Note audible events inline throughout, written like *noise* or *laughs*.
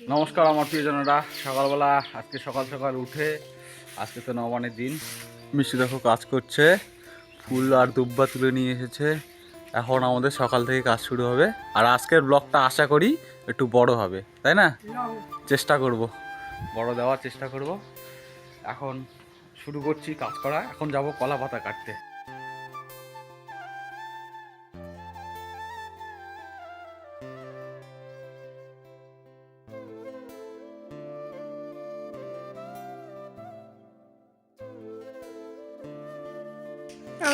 নমস্কার আমার প্রিয়জনেরা। সকালবেলা আজকে সকাল সকাল উঠে আজকে তো নবানের দিন। মিষ্টি দেখো কাজ করছে, ফুল আর দুব্বা তুলে নিয়ে এসেছে। এখন আমাদের সকাল থেকে কাজ শুরু হবে। আর আজকের ব্লগটা আশা করি একটু বড় হবে, তাই না? চেষ্টা করব, বড় দেওয়ার চেষ্টা করব। এখন শুরু করছি কাজ করা। এখন যাব কলা পাতা কাটতে।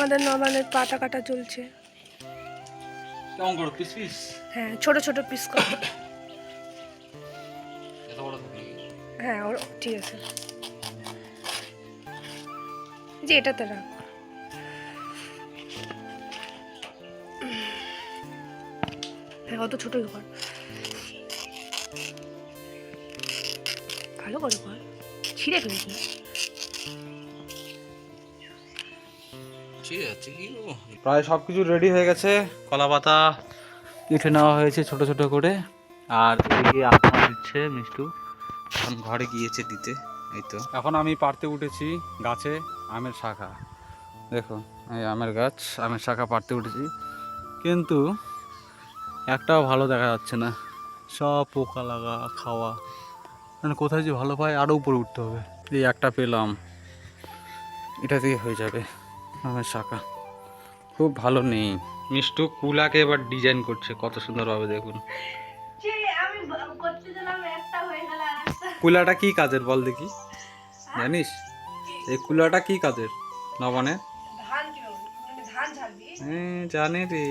আমাদের নবানের পাতা কাটা চলছে। কেমন করো পিস পিস হ্যাঁ ছোট ছোট পিস করে। হ্যাঁ ওর ঠিক আছে। যে এটাতে রাখ। হ্যাঁ অত ছোটই কর। ভালো করে কর। ছিঁড়ে ফেলিস প্রায় সব কিছু রেডি হয়ে গেছে। কলা পাতা কেটে নেওয়া হয়েছে ছোট ছোট করে। আর এদিকে আপনার দিচ্ছে মিষ্টু। এখন ঘরে গিয়েছে দিতে এই তো। এখন আমি পারতে উঠেছি গাছে আমের শাখা। দেখুন এই আমের গাছ আমের শাখা পারতে উঠেছি। কিন্তু একটাও ভালো দেখা যাচ্ছে না। সব পোকা লাগা খাওয়া। মানে কোথায় যে ভালো পায় আরও উপরে উঠতে হবে। এই একটা পেলাম। এটা দিয়ে হয়ে যাবে। আমের শাখা খুব ভালো নেই। মিষ্টু কুলাকে এবার ডিজাইন করছে কত সুন্দর সুন্দরভাবে দেখুন। আমি করতে দিলাম একটা হয়ে গেল আর কুলাটা কি কাজের বল দেখি? জানিস? এই কুলাটা কি কাজের? নবানে ধান কি মানে ধান ঝাড়বি হ্যাঁ জানি রে।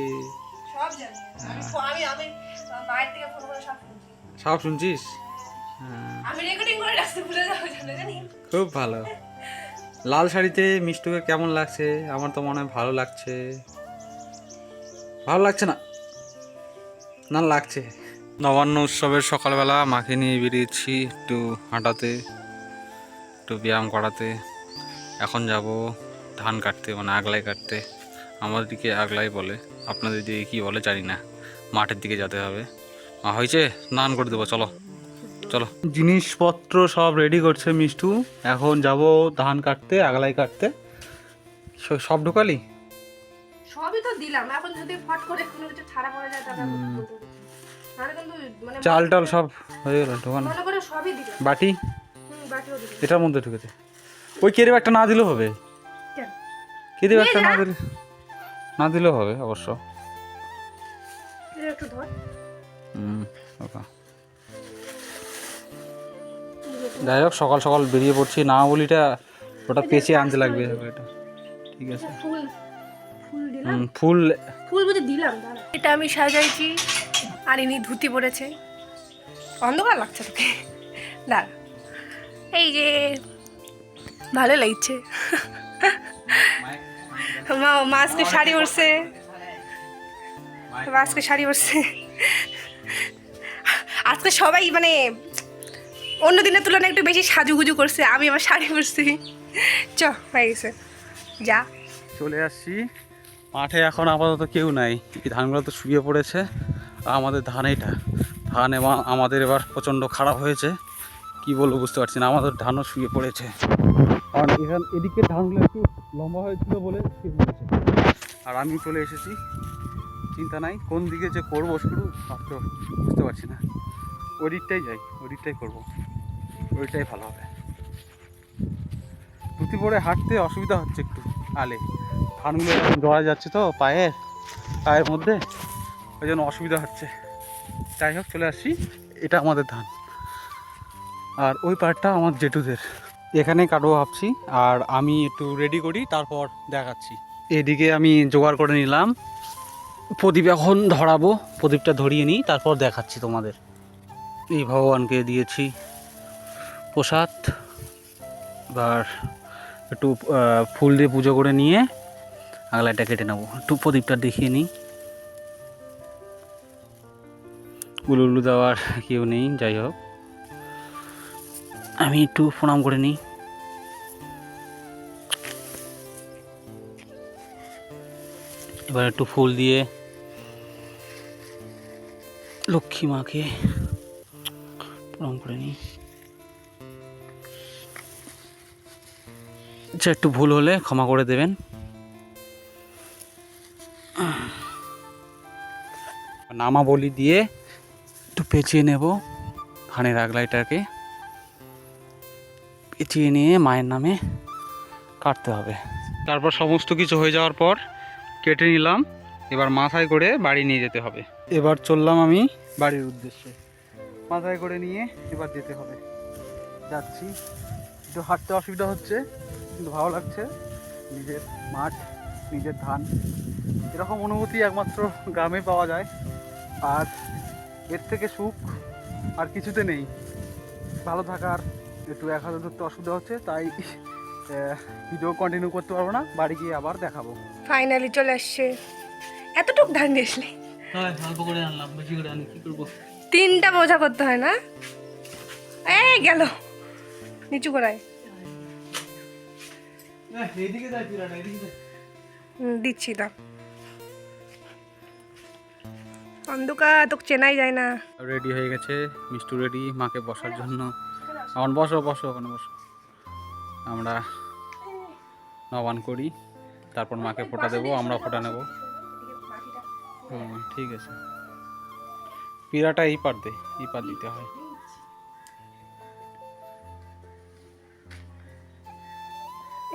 সব জানি। আমি আমি আমি মায়ের থেকে ফোন করে সব শুনছি। সব শুনছিস? আমি রেকর্ডিং করে রাখতে ভুলে যাব জানো জানি খুব ভালো। লাল শাড়িতে মিষ্টুকে কেমন লাগছে? আমার তো মনে হয় ভালো লাগছে। ভালো লাগছে না? না, লাগছে। নবান্ন উৎসবের সকালবেলা মাকে নিয়ে বেরিয়েছি একটু হাঁটাতে, একটু ব্যায়াম করাতে। এখন যাব ধান কাটতে মানে আগলাই কাটতে। আমাদের দিকে আগলাই বলে। আপনাদের দিকে কী বলে জানি না। মাঠের দিকে যেতে হবে। হয়েছে? স্নান করে দেবো, চলো। চলো। জিনিসপত্র সব রেডি করছে মিষ্টু। এখন যাব ধান কাটতে আগলাই কাটতে। সব ঢোকালি? সবই তো দিলাম। এখন যদি ফট করে কোনো কিছু ছাড়া পড়ে যায় তাহলে মানে চাল টাল সব হয়ে গেল ঢোকানো। মনে করে সবই দিলাম। বাটি? হুম বাটিও দিলাম। এটার মধ্যে ঢুকেছে। ওই কেরে একটা না দিলেও হবে। কেন? কেরে একটা না দিলে না দিলেও হবে অবশ্য। এটা একটু ধর। হুম ওকে। যাই হোক সকাল সকাল বেরিয়ে পড়ছি। না বলিটা ওটা পেঁচে আনতে লাগবে এটা ঠিক আছে। ফুল ফুল দিলাম। ফুল ফুল বুঝে দিলাম এটা আমি সাজাইছি আর ইনি ধুতি পরেছে। অন্ধকার লাগছে তোকে। দাঁড়া। এই যে ভালো লাগছে। মা মা আজকে শাড়ি পরছে। মা আজকে শাড়ি পরছে। আজকে সবাই মানে অন্য দিনের তুলনায় একটু বেশি সাজুগুজু করছে আমি আমার শাড়ি পরছি। চ হয়ে গেছে। যা। চলে আসছি। মাঠে এখন আপাতত কেউ নাই এই ধানগুলো তো শুয়ে পড়েছে আর আমাদের ধান এইটা ধান এবার আমাদের এবার প্রচণ্ড খারাপ হয়েছে কি বলব বুঝতে পারছি না আমাদের ধানও শুয়ে পড়েছে। কারণ এখান এদিকে ধানগুলো একটু লম্বা হয়েছিল বলে আর আমি চলে এসেছি চিন্তা নাই কোন দিকে যে করব শুরু বুঝতে পারছি না। ওই দিকটাই যাই ওই দিকটাই করব। ওইটাই ভালো হবে। ধুতি পরে হাঁটতে অসুবিধা হচ্ছে একটু আলে। এরকম জড়া যাচ্ছে তো পায়ের পায়ের মধ্যে, ওই জন্য অসুবিধা হচ্ছে। যাই হোক, চলে আসছি। এটা আমাদের ধান। আর ওই পার্টটা আমার জেঠুদের। এখানে কাটবো ভাবছি, আর আমি একটু রেডি করি, তারপর দেখাচ্ছি। এদিকে আমি জোগাড় করে নিলাম। প্রদীপ এখন ধরাবো, প্রদীপটা ধরিয়ে নিই, তারপর দেখাচ্ছি তোমাদের। এই ভগবানকে দিয়েছি। প্রসাদ, এবার একটু ফুল দিয়ে পুজো করে নিয়ে আগলাটা কেটে নেব। একটু প্রদীপটা দেখিয়ে নিই। উলু উলু দেওয়ার কেউ নেই, যাই হোক। আমি একটু প্রণাম করে নিই। এবার একটু ফুল দিয়ে লক্ষ্মী মাকে প্রণাম করে নিই। আচ্ছা একটু ভুল হলে ক্ষমা করে দেবেন। নামাবলি দিয়ে একটু পেঁচিয়ে নেব ধানের আগলাইটাকে। পেঁচিয়ে নিয়ে মায়ের নামে কাটতে হবে। তারপর সমস্ত কিছু হয়ে যাওয়ার পর কেটে নিলাম। এবার মাথায় করে বাড়ি নিয়ে যেতে হবে। এবার চললাম আমি বাড়ির উদ্দেশ্যে। মাথায় করে নিয়ে এবার যেতে হবে। যাচ্ছি। একটু হাঁটতে অসুবিধা হচ্ছে কিন্তু ভালো লাগছে। নিজের মাঠ নিজের ধান এরকম অনুভূতি একমাত্র গ্রামে পাওয়া যায়। আর এর থেকে সুখ আর কিছুতে নেই। ভালো থাকার একটু এক হাজার ধরতে অসুবিধা হচ্ছে তাই ভিডিও কন্টিনিউ করতে পারব না। বাড়ি গিয়ে আবার দেখাবো। ফাইনালি চলে আসছে। এতটুক ধান দিয়েছিলি? হ্যাঁ অল্প করে আনলাম বেশি করে আনি কী করব? তিনটা বোঝা করতে হয় না? এই গেল। নিচু করায়। দিচ্ছি দাও। অন্ধকার তোকে চেনাই যায় না। রেডি হয়ে গেছে মিষ্টু রেডি মাকে বসার জন্য। এখন বসো বসো ওখানে বসো। আমরা নবান করি তারপর মাকে ফোটা দেবো আমরা ফোটা নেব। হুম ঠিক আছে। পিরাটা এই পার দে এই পার দিতে হয়।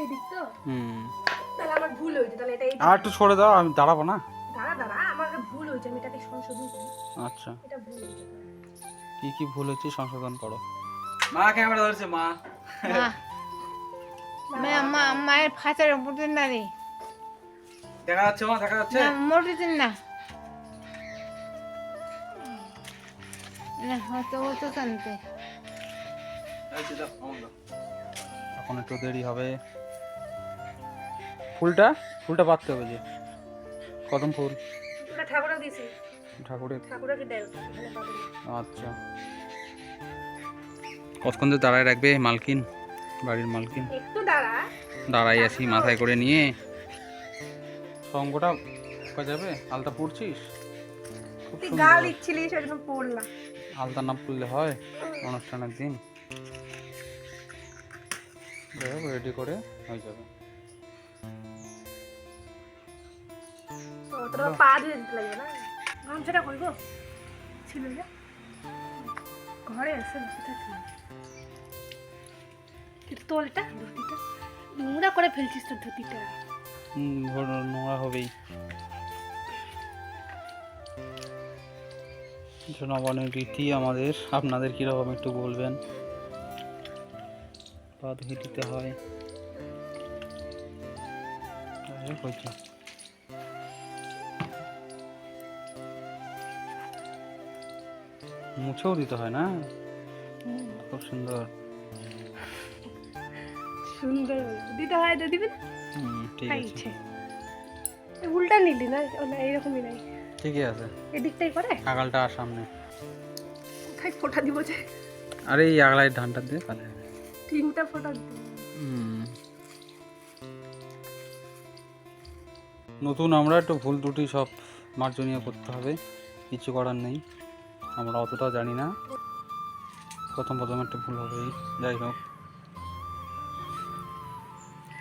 এদিক তো? হুম। তাহলে আমার ভুল হয়েছে তাহলে এটা এই আর একটু ছড়ে দাও আমি দাঁড়াবো না? আচ্ছা। এটা ভুল হয়েছে। কি কি ভুল হচ্ছে সংশোধন করো। মা ক্যামেরা ধরছে মা। মা। মায়ের ফাঁচার উপর না রে। দেখা যাচ্ছে মা দেখা যাচ্ছে? না মোটেতে না। এখন একটু দেরি হবে। ফুলটা? ফুলটা পাততে হবে যে। কদম ফুল। ওটা ঠাকুরও দিছি ঠাকুরের। আচ্ছা। কতক্ষণ যে দাঁড়ায় রাখবে মালকিন? বাড়ির মালকিন? একটু দাঁড়া। দাঁড়াই আছি মাথায় করে নিয়ে। সঙ্গটা যাবে? আলতা পড়ছিস? গাল দিচ্ছিলি পড়লাম আলতা না পড়লে হয় অনুষ্ঠানের দিন। যাই হোক রেডি করে হয়ে যাবে। তো পা ধুয়ে দিতে না? গামছাটা কই গো। ছিল ঘরে আছে তোলটা ধুতিটা। নোংরা করে ফেলছিস তোর ধুতিটা। হুম, নোংরা হবেই। নবানের রীতি আমাদের আপনাদের কীরকম একটু বলবেন? পা ধুয়ে দিতে হয়। মুছেও দিতে হয় না? খুব সুন্দর। সুন্দর। দিতে হয় তো দিবি না? হুম, ঠিক আছে। ইচ্ছে। এ উল্টা নিলি না? এইরকমই নাই ঠিকই আছে। এদিকটাই করে? কাকালটা আর সামনে। কোথায় ফোটা দিব যে? আরে এই আগলায় ধানটা দিয়ে তাহলে তিনটা ফোটা। হুম। নতুন আমরা একটু ভুল ত্রুটি সব মার্জনীয় করতে হবে। কিছু করার নেই। আমরা অতটা জানি না। প্রথম প্রথম একটু ভুল হবেই যাই হোক।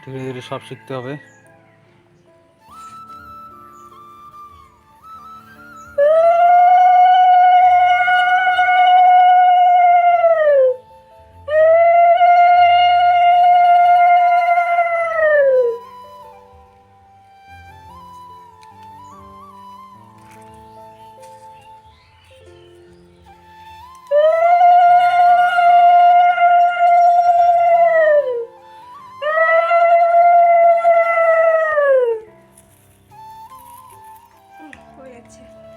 ধীরে ধীরে সব শিখতে হবে। হয়ে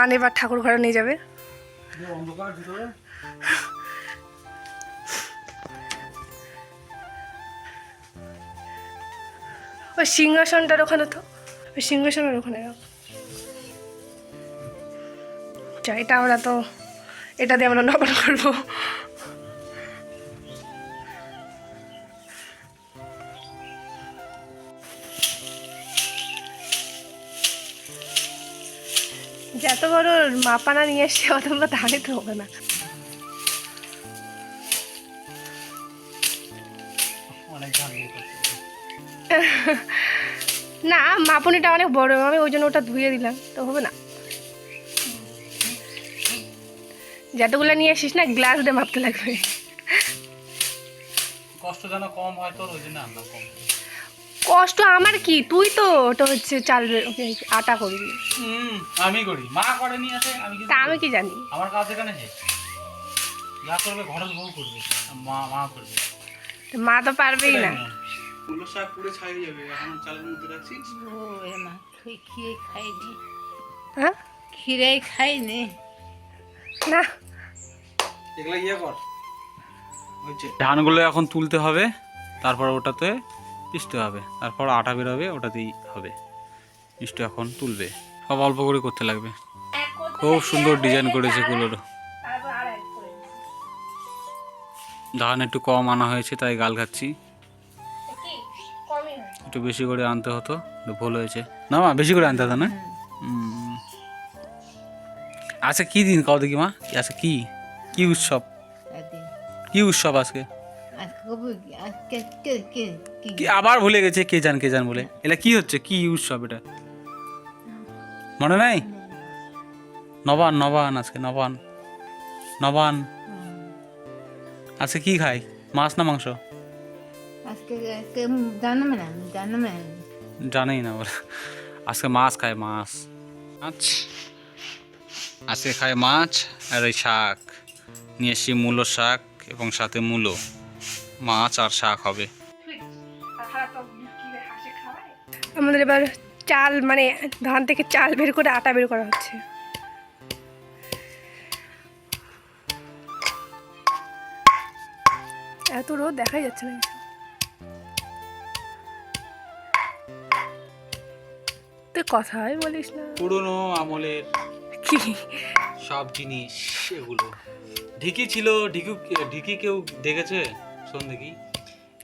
ধান এবার ঠাকুর ঘরে নিয়ে যাবে। ওই সিংহাসনটার ওখানে তো। ওই সিংহাসনের ওখানে। এটা আমরা তো, এটা দিয়ে আমরা নবান করব। যত বড় মাপানা নিয়ে এসছে অত বড় ধানে তো হবে না। না, মাপনিটা অনেক বড়, আমি ওই জন্য ওটা ধুয়ে দিলাম, তো হবে না। যতগুলো নিয়ে আসিস না গ্লাস দিয়ে মাপতে লাগবে। কষ্ট যেন কম হয়, তোর ওই জন্য আনলাম কম। কষ্ট আমার কি? তুই তো ওটা হচ্ছে চাল আটা করবি হুম আমি করি। মা করে নিয়ে আসে আমি তা আমি কি জানি? আমার কাজ এখানে যে যা করবে ঘরের বউ করবে মা মা করবে। মা তো পারবেই না। কুলো শাক পুড়ে ছাড়িয়ে যাবে এখন চালের মধ্যে রাখছি ও এ মা তুই ক্ষীরে খাইনি? হ্যাঁ? ক্ষীরে খাইনি? না। এগুলা ইয়ে কর। ধানগুলো এখন তুলতে হবে তারপর ওটাতে পিষতে হবে। তারপর আটা বেরোবে ওটাতেই হবে। মিষ্টি এখন তুলবে। সব অল্প করে করতে লাগবে। খুব সুন্দর ডিজাইন করেছে কুলোর ধান একটু কম আনা হয়েছে তাই গাল খাচ্ছি। একটু বেশি করে আনতে হতো ভুল হয়েছে। না মা বেশি করে আনতে হতো না? আচ্ছা কি দিন? কাও দেখি মা। আচ্ছা কি? কি উৎসব? কি উৎসব আজকে? কে আবার ভুলে গেছে কে জান কে জান বলে। এটা কি হচ্ছে? কি উৎসব এটা? মনে নাই? নবান নবান আজকে নবান। নবান। আজকে কি খাই মাছ না মাংস? জানেই না বলে। আজকে মাছ খায় মাছ। মাছ? আজকে খায় মাছ আর এই শাক। নিয়ে এসছি মূলো শাক এবং সাথে মূলো। মাছ আর শাক হবে। আমাদের এবার চাল মানে ধান থেকে চাল বের করে আটা বের করা হচ্ছে। এত রোদ দেখাই যাচ্ছে না কিছু। তুই কথাই বলিস না। পুরনো আমলের কি *laughs* সব জিনিস এগুলো। ঢিকি ছিল ঢিকি ঢিকি কেউ দেখেছে? শোন দেখি।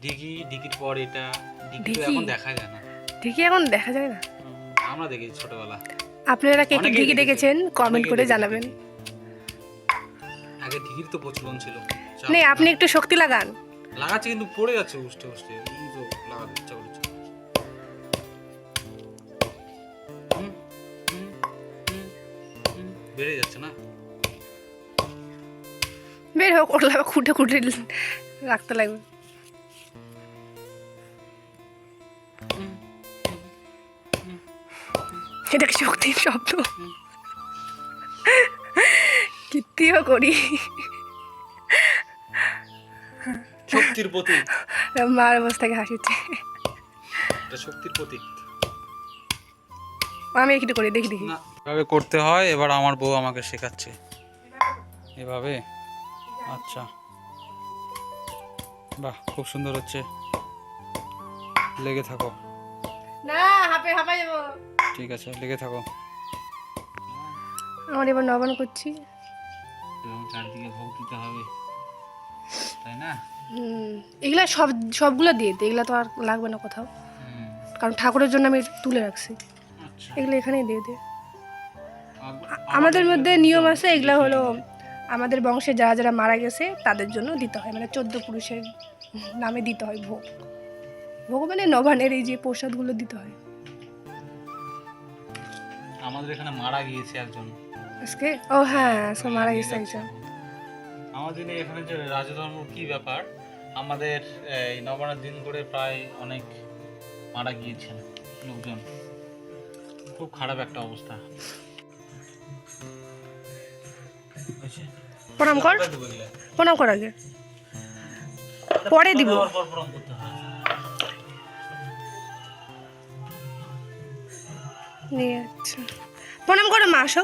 ঢিকি ঢিকির পর এটা ঢিকি তো এখন দেখা যায় না। ঠিকই এখন দেখা যায় না? আমরা দেখেছি ছোটবেলা। আপনারা কে কে দেখেছে। দেখেছেন? কমেন্ট করে জানাবেন। আগে ঢিকির তো প্রচলন ছিল। চাপ নে আপনি একটু শক্তি লাগান। লাগাচ্ছে কিন্তু পড়ে যাচ্ছে উষ্টে উষ্টে। এই তো লাগাতে ইচ্ছা করছে বেড়ে যাচ্ছে না? বের হোক আবার খুঁটে খুঁটে রাখতে লাগবে। এটা কি শক্তির শব্দ? কীর্তিও করি। শক্তির প্রতীক। মার বসে থেকে হাসিচ্ছে এটা শক্তির প্রতীক। আমি একটু করি দেখি দেখি। এভাবে করতে হয় এবার আমার বউ আমাকে শেখাচ্ছে। এভাবে? আচ্ছা। বাহ খুব সুন্দর হচ্ছে। লেগে থাকো। না হাঁপে হাঁপা যাব। ঠিক আছে লেগে থাকো। আমার এবার নবান করছি। এবং চারদিকে ভোগ দিতে হবে। তাই না? এগুলা সব সবগুলো দিয়ে দে এগুলো তো আর লাগবে না কোথাও। কারণ ঠাকুরের জন্য আমি তুলে রাখছি। আচ্ছা। এগুলো এখানেই দিয়ে দে। আমাদের মধ্যে নিয়ম আছে এগুলো হলো আমাদের বংশে যারা যারা মারা গেছে তাদের জন্য দিতে হয়। মানে চোদ্দ পুরুষের নামে দিতে হয় ভোগ। ভোগ মানে নবানের এই যে প্রসাদগুলো দিতে হয়। আমাদের এখানে মারা গিয়েছে একজন। আজকে? ও হ্যাঁ আজকে মারা গেছে একজন। আমাদের এখানে যে রাজধর্ম কি ব্যাপার? আমাদের এই নবান্নের দিন করে প্রায় অনেক মারা গিয়েছেন লোকজন। খুব খারাপ একটা অবস্থা। প্রণাম কর? প্রণাম কর আগে। পরে দিব। নিয়ে আচ্ছা। প্রণাম করো মা আসো।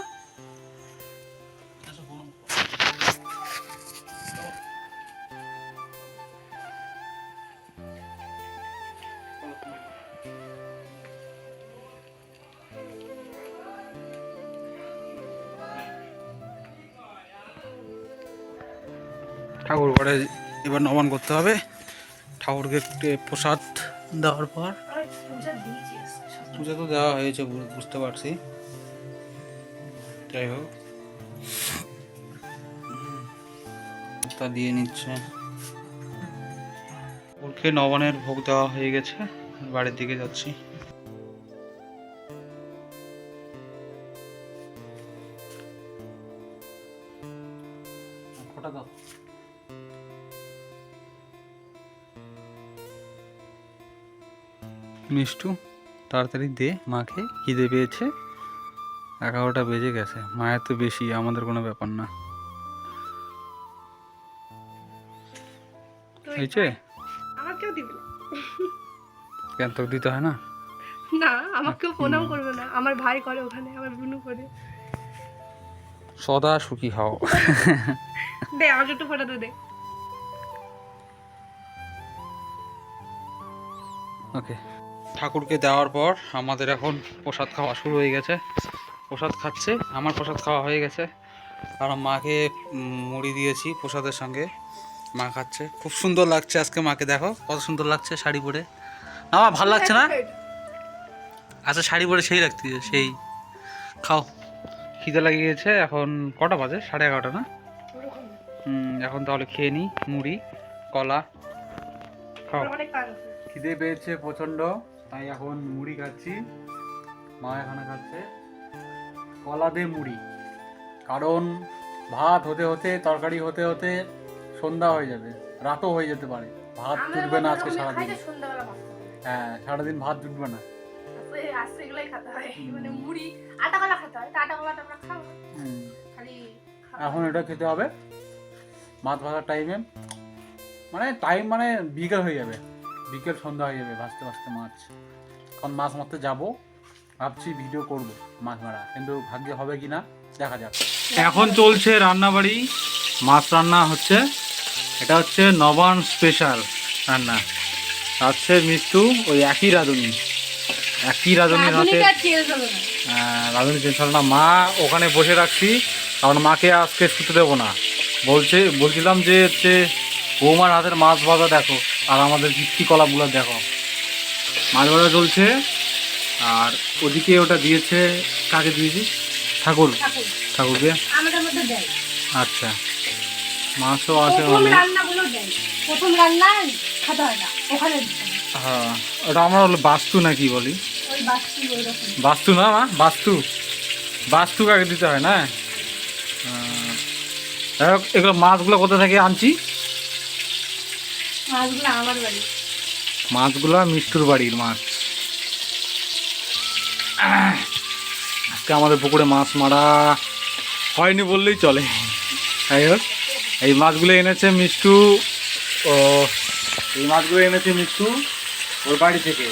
নবান করতে হবে। ঠাকুরকে প্রসাদ দেওয়ার পর। পূজা তো দেওয়া হয়েছে বুঝতে পারছি। যাই হোক। তা দিয়ে নিচ্ছে। ওকে নবানের ভোগ দেওয়া হয়ে গেছে। বাড়ির দিকে যাচ্ছি। মিষ্টু তাড়াতাড়ি দে মাকে খিদে পেয়েছে। এগারোটা বেজে গেছে। মায়ের তো বেশি আমাদের কোনো ব্যাপার না। হয়েছে? আমাকেও দিবে না। কেন তোকে দিতে হয় না? না আমাকেও প্রণাম করবে না। আমার ভাই করে ওখানে আমার বুনু করে। সদা সুখী হও। দে আমাকে একটু ফটো দে। ওকে। ঠাকুরকে দেওয়ার পর আমাদের এখন প্রসাদ খাওয়া শুরু হয়ে গেছে। প্রসাদ খাচ্ছে আমার প্রসাদ খাওয়া হয়ে গেছে। আর মাকে মুড়ি দিয়েছি প্রসাদের সঙ্গে। মা খাচ্ছে। খুব সুন্দর লাগছে আজকে মাকে দেখো কত সুন্দর লাগছে শাড়ি পরে। না মা ভালো লাগছে না? আচ্ছা শাড়ি পরে সেই লাগছে সেই। খাও। খিদে লাগিয়ে গেছে এখন কটা বাজে? সাড়ে এগারোটা না? এখন তাহলে খেয়ে নিই মুড়ি কলা। খাও। খিদে পেয়েছে প্রচণ্ড তাই এখন মুড়ি খাচ্ছি। মা এখানে খাচ্ছে। কলা দিয়ে মুড়ি। কারণ ভাত হতে হতে তরকারি হতে হতে সন্ধ্যা হয়ে যাবে। রাতও হয়ে যেতে পারে। ভাত জুটবে না আজকে সারাদিন। হ্যাঁ সারাদিন ভাত জুটবে না। হয়। মানে এখন এটা খেতে হবে। মাছ ভাজার টাইমে মানে টাইম মানে বিকেল হয়ে যাবে। বিকেল সন্ধ্যা হয়ে যাবে ভাজতে ভাজতে মাছ। এখন মাছ মারতে যাব ভাবছি ভিডিও করব মাছ মারা কিন্তু ভাগ্যে হবে কি না দেখা যাক। এখন চলছে রান্নাবাড়ি মাছ রান্না হচ্ছে এটা হচ্ছে নবান স্পেশাল রান্না। হচ্ছে মৃত্যু ওই একই রাঁধুনি। একই রাঁধুনির হাতে চেঞ্জ না। রাঁধুনি টেনশন না। মা ওখানে বসে রাখছি কারণ মাকে আজকে শুতে দেবো না। বলছে বলছিলাম যে হচ্ছে বৌমার হাতের মাছ ভাজা দেখো। আর আমাদের কলাগুলো দেখো। মাছ ভাজা চলছে আর ওদিকে ওটা দিয়েছে কাকে দিয়েছি? ঠাকুর। ঠাকুর। ঠাকুরকে দেয়? আচ্ছা। মাছও আছে হয় ওটা আমরা হলো বাস্তু না কি বলি? বাস্তু না মা? বাস্তু। বাস্তু কাকে দিতে হয় না? এগুলো মাছগুলো কোথা থেকে আনছি? মাছগুলো আমার মাছগুলো মিষ্টুর বাড়ির মাছ। আজকে আমাদের পুকুরে মাছ মারা হয়নি বললেই চলে। যাই হোক, এই মাছগুলো এনেছে মিষ্টু। ও, এই মাছগুলো এনেছে মিষ্টু ওর বাড়ি থেকে।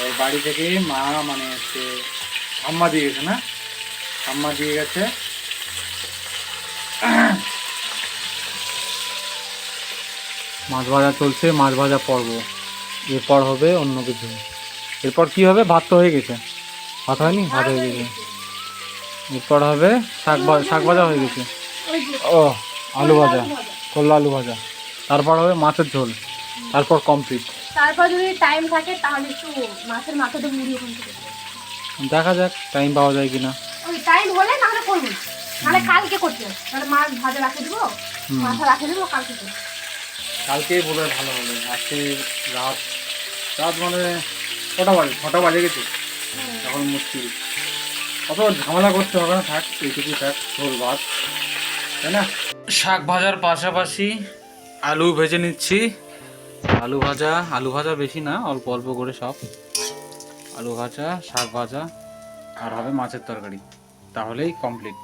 ওর বাড়ি থেকে মা মানে হচ্ছে ঠাম্মা দিয়ে গেছে না? ঠাম্মা দিয়ে গেছে। মাছ ভাজা চলছে মাছ ভাজা পর্ব। এরপর হবে অন্য কিছু। এরপর কি হবে? ভাত তো হয়ে গেছে। ভাত হয়নি? ভাত হয়ে গেছে। এরপর হবে শাক শাক ভাজা হয়ে গেছে। ও আলু ভাজা করলা আলু ভাজা। তারপর হবে মাছের ঝোল। তারপর কমপ্লিট তারপর যদি টাইম থাকে তাহলে একটু মাছের মাথাটা মুড়ি দেখা যাক টাইম পাওয়া যায় কিনা। ওই টাইম হলে করব না। নাহলে কালকে করতে হবে। মাছ ভাজা রাখে দেবো। মাথা রাখে দেবো কালকে করব কালকে বোধ হয় ভালো হবে। আজকে রাত রাত মানে কটা বাজে ছটা বাজে গেছে। এখন মুশকিল। অত ঝামেলা করতে হবে না থাক এইটুকু থাক ঝোল ভাত তাই না? শাক ভাজার পাশাপাশি আলু ভেজে নিচ্ছি। আলু ভাজা আলু ভাজা বেশি না অল্প অল্প করে সব। আলু ভাজা শাক ভাজা আর হবে মাছের তরকারি। তাহলেই কমপ্লিট